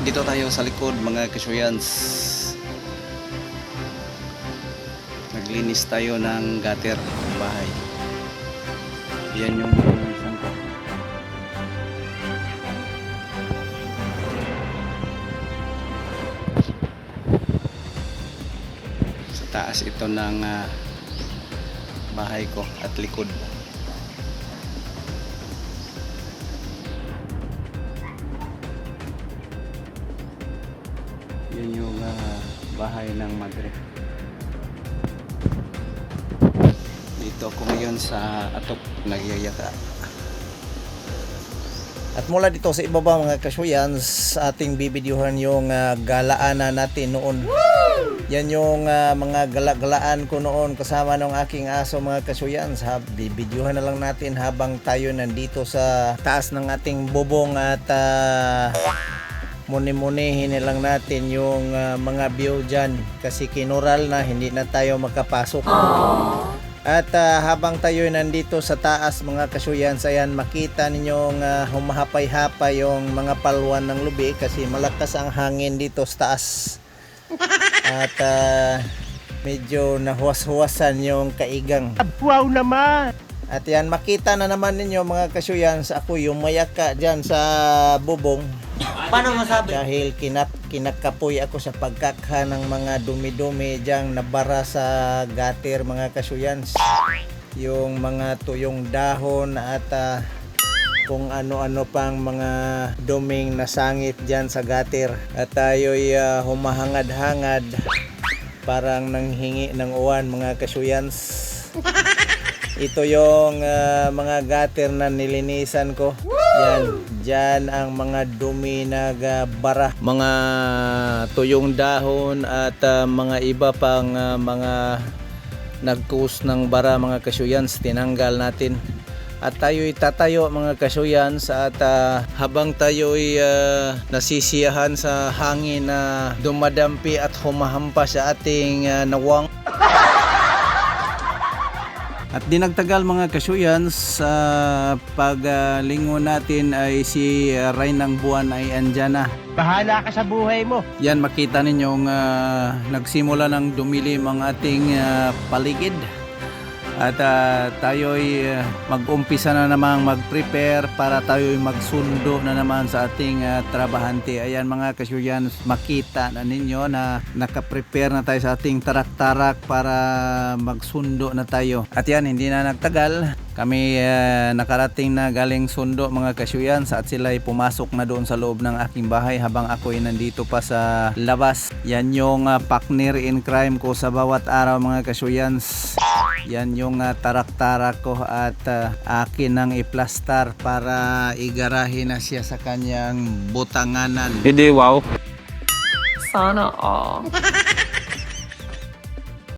Dito tayo sa likod mga kasyuyans. Naglinis tayo ng gutter ng bahay. Yan yung nilinisan ko. Sa taas ito ng ah, bahay ko at likod. Yun yung ah, bahay ng madre. Dito ako ngayon sa Atop, nagyayaka. At mula dito sa ibaba mga kasuyan, sa ating bibidyohan yung ah, galaanan natin noon. Yan yung ah, mga gala-galaan ko noon kasama ng aking aso mga kasuyan. Sa bibidyohan na lang natin habang tayo nandito sa taas ng ating bubong at ah, muni-munihin na lang natin yung ah, mga view dyan kasi kinural na hindi na tayo makapasok. At ah, habang tayo nandito sa taas mga kasuyan, ayan makita ninyong uh, humahapay-hapay yung mga palwan ng lubi kasi malakas ang hangin dito sa taas. At ah, medyo nahuwas-huwasan yung kaigang. Wow naman! At yan, makita na naman ninyo mga kasuyan sa ako yung mayaka dyan sa bubong. Paano masabi? Dahil kinap, kinakapoy ako sa pagkakha ng mga dumi-dumi diyang nabara sa gutter mga kasuyans. Yung mga tuyong dahon at ah, kung ano-ano pang mga duming nasangit dyan sa gutter. At tayo'y ah, humahangad-hangad parang nanghingi ng uwan mga kasuyans. Ito yung ah, mga gutter na nilinisan ko. Yan, dyan ang mga dumi na ah, bara. Mga tuyong dahon at ah, mga iba pang ah, mga nagkuus ng bara mga kasyuyans tinanggal natin. At tayo'y tatayo mga kasyuyans at ah, habang tayo'y ah, nasisiyahan sa hangin na dumadampi at humahampa sa ating ah, nawang at di nagtagal mga kasyuyan sa paglingon natin ay si uh, Rain ng buwan ay andyan na. Bahala ka sa buhay mo. Yan makita ninyong uh, nagsimula ng dumilim ang ating uh, paligid. At uh, tayo'y uh, mag-umpisa na namang mag-prepare para tayo'y magsundo na naman sa ating uh, trabahante. Ayan mga kasyuyan, makita na ninyo na nakaprepare na tayo sa ating tarak-tarak para magsundo na tayo. At yan, hindi na nagtagal. Kami uh, nakarating na galing sundo mga kasyuyan at sila ay pumasok na doon sa loob ng aking bahay habang ako ay nandito pa sa labas. Yan yung uh, partner in crime ko sa bawat araw mga kasyuyans. Yan yung uh, tarak-tarak ko at uh, akin ang iplastar para igarahe na siya sa kanyang butanganan. Hindi, wow. Sana all.